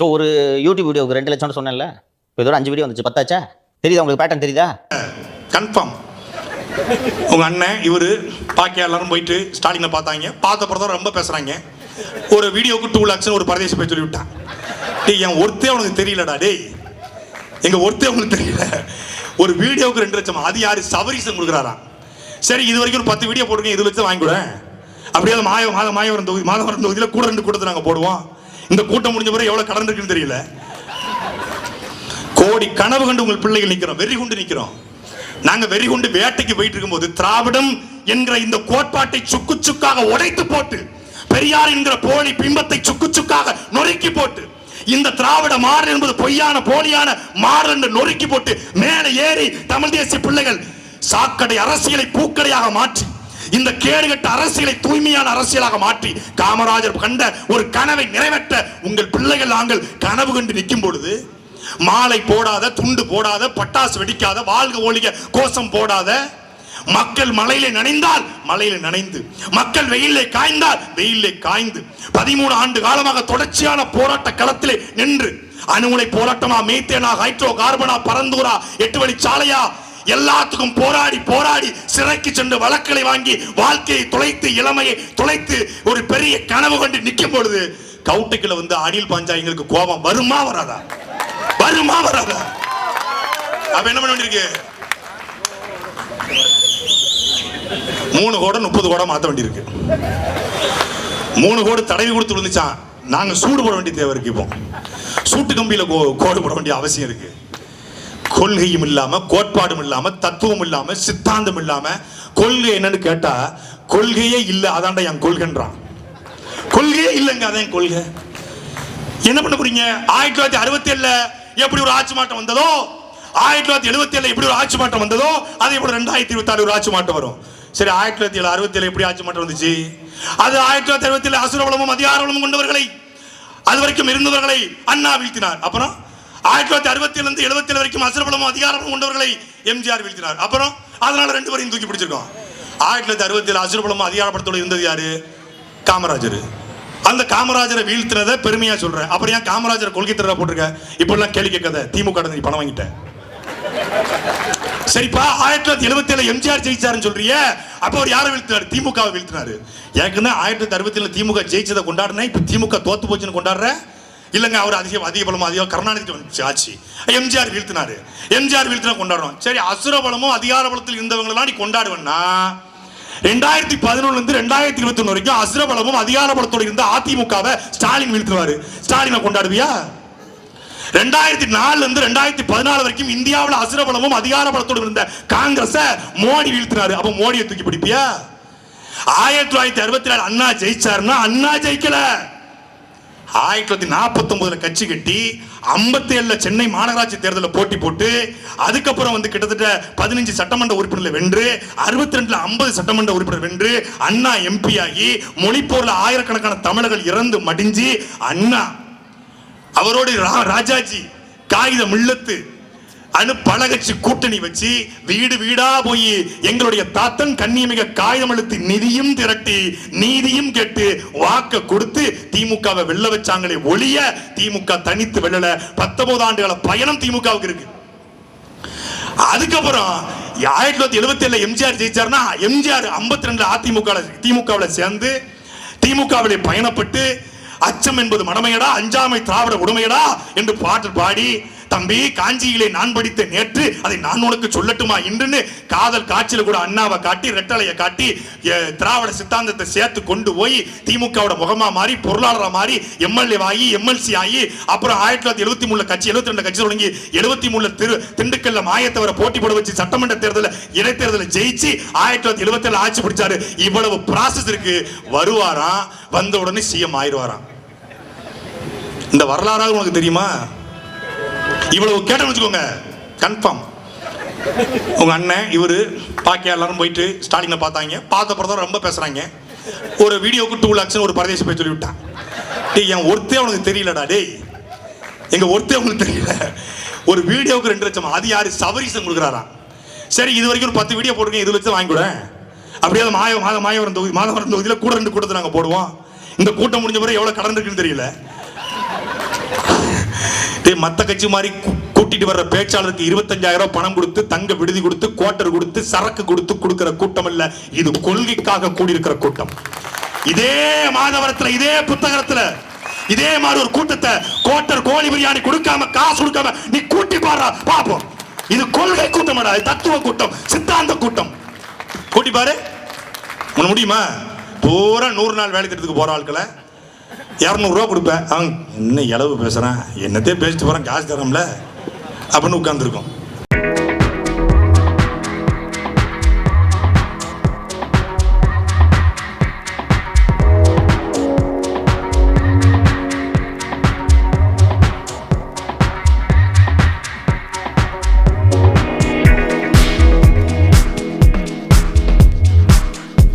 So ஒரு YouTube வீடியோக்கு ரெண்டு லட்சம்னு சொன்னேன்ல. இப்போ இதோட அஞ்சு வீடியோ வந்துச்சு. பத்தாச்சா? தெரியுதா உங்களுக்கு பேட்டர்ன் தெரியுதா? கன்ஃபார்ம் உங்க அண்ணன் இவரு பாக்கியா எல்லாரும் போயிட்டு ஸ்டாலினை பார்த்தாங்க. பார்த்த தான் ரொம்ப பேசுறாங்க. ஒரு வீடியோக்கு டூ லேக்ஸ் ஒரு பரதேசி போய் சொல்லி விட்டான் டேய் என் ஒருத்தே உனக்கு தெரியலடா டேய். எங்க ஒருத்தே உங்களுக்கு தெரியல. ஒரு வீடியோவுக்கு ரெண்டு லட்சம்? அது யாரு? சவரிசம் கொடுக்குறாரா? சரி இது வரைக்கும் ஒரு பத்து வீடியோ போட்டுருங்க இது லட்சம் வாங்கி அப்படியே மாய மாத மாயவரம் தொகுதி மாதவரம் தொகுதியில் கூட ரெண்டு கூட்டத்தை நாங்கள் போடுவோம். இந்த கூட்டம் முடிஞ்ச பிறகு எவ்வளவு கடன் இருக்குன்னு தெரியல. கோடி கனவு கண்டு உங்கள் பிள்ளைகள் நிற்கிறோம் வெறி கொண்டு நிற்கிறோம் நாங்க வெறி கொண்டு வேட்டைக்கு போயிட்டு இருக்கும்போது திராவிடம் என்கிற இந்த கோட்பாட்டை சுக்கு சுக்காக உடைத்து போட்டு பெரியார் என்கிற போலி பிம்பத்தை சுக்கு சுக்காக நொறுக்கி போட்டு இந்த திராவிட மாறு என்பது பொய்யான போலியான மாறு என்று நொறுக்கி போட்டு மேலே ஏறி தமிழ் தேசிய பிள்ளைகள் சாக்கடை அரசியலை பூக்கடையாக மாற்றி இந்த கேடுகட்ட அரசியலை தூய்மையான அரசியலாக மாற்றி காமராஜர் கண்ட ஒரு கனவை நிறைவேற்ற உங்கள் பிள்ளைகள் நாங்கள் கனவு கண்டு நிற்கும் பொழுது மாலை போடாத துண்டு போடாத பட்டாசு வெடிக்காத வாழ்க ஒழிக கோஷம் போடாத மக்கள் மலையில நனைந்தால் மலையில நனைந்து மக்கள் வெயிலே காய்ந்தால் வெயிலே காய்ந்து பதிமூணு ஆண்டு காலமாக தொடர்ச்சியான போராட்ட களத்திலே நின்று அணுகுலை போராட்டமா மீத்தேனா ஹைட்ரோ கார்பனா பரந்தூரா எட்டு வழி சாலையா எல்லாத்துக்கும் போராடி போராடி சிறைக்கு சென்று வழக்களை வாங்கி வாழ்க்கையை துளைத்து இளமையை துளைத்து ஒரு பெரிய கனவு கொண்டு நிற்கும் பொழுது கவுட்டுக்கில் வந்து அடியில் பாஞ்சா எங்களுக்கு கோபம் வருமா வராதா? வருமா வராதா? அப்ப என்ன பண்ண வேண்டியிருக்கு? மூணு கோடை முப்பது கோடை மாத்த வேண்டியிருக்கு. மூணு கோடு தடவி கொடுத்து விழுந்துச்சான். நாங்க சூடு போட வேண்டிய தேவை இருக்கு இப்போ. சூட்டு கம்பியில கோ- கோடு போட வேண்டிய அவசியம் இருக்கு. கொள்கையும் இல்லாம கோட்பாடும் இல்லாம தத்துவம் இல்லாம சித்தாந்தம் இல்லாம கொள்கை என்னன்னு கேட்டா கொள்கையே இல்லை அதான்டா என் கொள்கைன்றான். கொள்கையே இல்லைங்க அதான் என் கொள்கை. என்ன பண்ண போறீங்க? ஆயிரத்தி தொள்ளாயிரத்தி அறுபத்தி ஏழுல எப்படி ஒரு ஆட்சி மாற்றம் வந்ததோ ஆயிரத்தி தொள்ளாயிரத்தி எழுபத்தி ஏழு எப்படி ஒரு ஆட்சி மாற்றம் வந்ததோ அதே போல ரெண்டாயிரத்தி இருபத்தி ஆறு ஒரு ஆட்சி மாற்றம் வரும். சரி ஆயிரத்தி தொள்ளாயிரத்தி ஏழு அறுபத்தி ஏழு எப்படி ஆட்சி மாற்றம் வந்துச்சு? அது ஆயிரத்தி தொள்ளாயிரத்தி அறுபத்தி ஏழு அசுரபலமும் அதிகாரபலமும் கொண்டவர்களை அது வரைக்கும் இருந்தவர்களை அண்ணா வீழ்த்தினார். அப்புறம்? ஆயிரத்தி தொள்ளாயிரத்தி அறுபத்தி எழுபத்தி வரைக்கும் அசுரபலமும் அதிகாரமும் கொண்டவர்களை எம்ஜிஆர் வீழ்த்தினார். அப்புறம் அதனால ரெண்டு பேரையும் தூக்கி பிடிச்சிருக்கோம். ஆயிரத்தி தொள்ளாயிரத்தி அறுபத்தி ஏழு அசுரபலமும் அதிகாரப்படத்தோடு இருந்தது யாரு? காமராஜர். அந்த காமராஜரை வீழ்த்தினதை பெருமையா சொல்றேன். அப்புறம் ஏன் காமராஜர் கொள்கை தர போட்டிருக்க? இப்போ எல்லாம் கேள்வி கேட்காத திமுக நீ பணம் வாங்கிட்டேன் சரிப்பா ஆயிரத்தி தொள்ளாயிரத்தி எழுபத்தி ஏழு எம்ஜிஆர் ஜெயிச்சாருன்னு சொல்றிய அப்ப அவர் யாரை வீழ்த்தினாரு? திமுகவை வீழ்த்தினாரு. ஏற்கனவே ஆயிரத்தி தொள்ளாயிரத்தி அறுபத்தி ஏழு திமுக ஜெயிச்சதை கொண்டாடுனேன் இப்ப திமுக தோத்து போச்சுன்னு கொண்டாடுற? இல்லைங்க அவர் அதிக அதிக பலமும் அதிக கருணாநிதி வந்துச்சு ஆட்சி. எம்ஜிஆர் வீழ்த்தினாரு. எம்ஜிஆர் வீழ்த்தினா கொண்டாடுறோம். சரி அசுர பலமும் அதிகார பலத்தில் இருந்தவங்களெல்லாம் நீ கொண்டாடுவேன்னா? ரெண்டாயிரத்தி பதினொன்னுல இருந்து ரெண்டாயிரத்தி இருபத்தி ஒன்று வரைக்கும் அசுர பலமும் அதிகார பலத்தோடு இருந்த அதிமுகவை ஸ்டாலின் வீழ்த்துவாரு ஸ்டாலினை கொண்டாடுவியா? ரெண்டாயிரத்தி நாலுல இருந்து ரெண்டாயிரத்தி பதினாலு வரைக்கும் இந்தியாவில் அசுர பலமும் அதிகார பலத்தோடு இருந்த காங்கிரஸை மோடி வீழ்த்தினாரு. அப்போ மோடியை தூக்கி பிடிப்பியா? ஆயிரத்தி தொள்ளாயிரத்தி அறுபத்தி நாலு அண்ணா ஜெயிச்சாருன்னா அண்ணா ஜெயிக்கல. ஆயிரத்தி தொள்ளாயிரத்தி நாற்பத்தி ஒன்பதுல கட்சி கட்டி ஐம்பத்தி ஏழுல சென்னை மாநகராட்சி தேர்தலில் போட்டி போட்டு அதுக்கப்புறம் வந்து கிட்டத்தட்ட பதினஞ்சு சட்டமன்ற உறுப்பினர்களை வென்று அறுபத்தி ரெண்டுல ஐம்பது சட்டமன்ற உறுப்பினர் வென்று அண்ணா எம்பி ஆகி மொழிப்போர்ல ஆயிரக்கணக்கான தமிழர்கள் இறந்து மடிஞ்சு அண்ணா அவரோடு ரா- ராஜாஜி காகித மில்லத்து அணு கூட்டணி வச்சு வீடு வீடா போய் எங்களுடைய தாத்தன் கண்ணியமிக காயம் அழுத்தி நிதியும் திரட்டி நீதியும் கேட்டு வாக்க கொடுத்து திமுகவை வெல்ல வச்சாங்களே ஒளிய திமுக தனித்து வெல்லல. பத்தொன்பது ஆண்டுகள பயணம் திமுகவுக்கு இருக்கு. அதுக்கப்புறம் ஆயிரத்தி தொள்ளாயிரத்தி எழுபத்தி ஏழுல எம்ஜிஆர் ஜெயிச்சாருன்னா எம்ஜிஆர் ஐம்பத்தி ரெண்டு அதிமுக திமுகவில் சேர்ந்து திமுகவிலே பயணப்பட்டு அச்சம் என்பது மடமையடா அஞ்சாமை திராவிட உடமையடா என்று பாட்டு பாடி தம்பி காஞ்சியிலே நான் படித்த நேற்று அதை நான் உனக்கு சொல்லட்டுமா இன்றுன்னு காதல் காட்சியில் கூட அண்ணாவை காட்டி ரெட்டலையை காட்டி திராவிட சித்தாந்தத்தை சேர்த்து கொண்டு போய் திமுகவோட முகமா மாறி பொருளாளராக மாறி எம்எல்ஏ ஆகி எம்எல்சி ஆகி அப்புறம் ஆயிரத்தி தொள்ளாயிரத்தி எழுபத்தி மூணு கட்சி எழுபத்தி ரெண்டு கட்சி தொடங்கி எழுபத்தி மூணு திரு திண்டுக்கல்ல மாயத்தவரை போட்டி போட வச்சு சட்டமன்ற தேர்தலில் இடைத்தேர்தலில் ஜெயிச்சு ஆயிரத்தி தொள்ளாயிரத்தி எழுபத்தி ஏழு ஆட்சி பிடிச்சாரு. இவ்வளவு ப்ராசஸ் இருக்கு. வருவாராம் வந்த உடனே சிஎம் ஆயிடுவாராம். இந்த வரலாறாக உனக்கு தெரியுமா? இவ்வளவு கேட்டேன்னு வச்சுக்கோங்க. கன்ஃபார்ம் உங்க அண்ணன் இவரு பாக்கியா எல்லாரும் போயிட்டு ஸ்டாலினை பார்த்தாங்க. பார்த்த தான் ரொம்ப பேசுறாங்க. ஒரு வீடியோக்கு டூ லாக்ஸ்னு ஒரு பரதேசி போய் சொல்லி விட்டான் டேய் என் ஒருத்தே உனக்கு தெரியலடா டேய். எங்க ஒருத்தே உங்களுக்கு தெரியல. ஒரு வீடியோவுக்கு ரெண்டு லட்சம்? அது யாரு? சபரிசன் கொடுக்குறாரா சரி இது வரைக்கும் ஒரு பத்து வீடியோ போட்டுருக்கேன் இது லட்சம் வாங்கி கூட அப்படியே அது மாய மாத மாயவரம் தொகுதி மாதவரம் தொகுதியில் கூட ரெண்டு கூட்டத்தை நாங்கள் போடுவோம். இந்த கூட்டம் முடிஞ்ச பிறகு எவ்வளோ கடன் இருக்குன்னு தெரியல. டேய் மத்த கட்சி மாதிரி கூட்டிட்டு வர்ற பேச்சாளருக்கு இருபத்தஞ்சாயிரம் ரூபாய் பணம் கொடுத்து தங்க விடுதி கொடுத்து குவார்டர் கொடுத்து சரக்கு கொடுத்து கொடுக்கிற கூட்டம் இல்ல. இது கொள்கைக்காக கூடியிருக்கிற கூட்டம். இதே மாதவரத்துல இதே புத்தகத்துல இதே மாதிரி ஒரு கூட்டத்தை கோட்டர் கோழி பிரியாணி கொடுக்காம காசு கொடுக்காம நீ கூட்டி பாரு பாப்போம். இது கொள்கை கூட்டம் இது தத்துவ கூட்டம் சித்தாந்த கூட்டம். கூட்டி பாரு. உனக்கு முடியுமா? பூரா நூறு நாள் வேலை திட்டத்துக்கு போற ஆட்களை இரநூறுவா கொடுப்பேன். அவன் என்ன இளவு பேசுகிறான் என்னத்தையே பேசிட்டு போகிறான் காசு தரோம்ல அப்படின்னு உட்காந்துருக்கோம்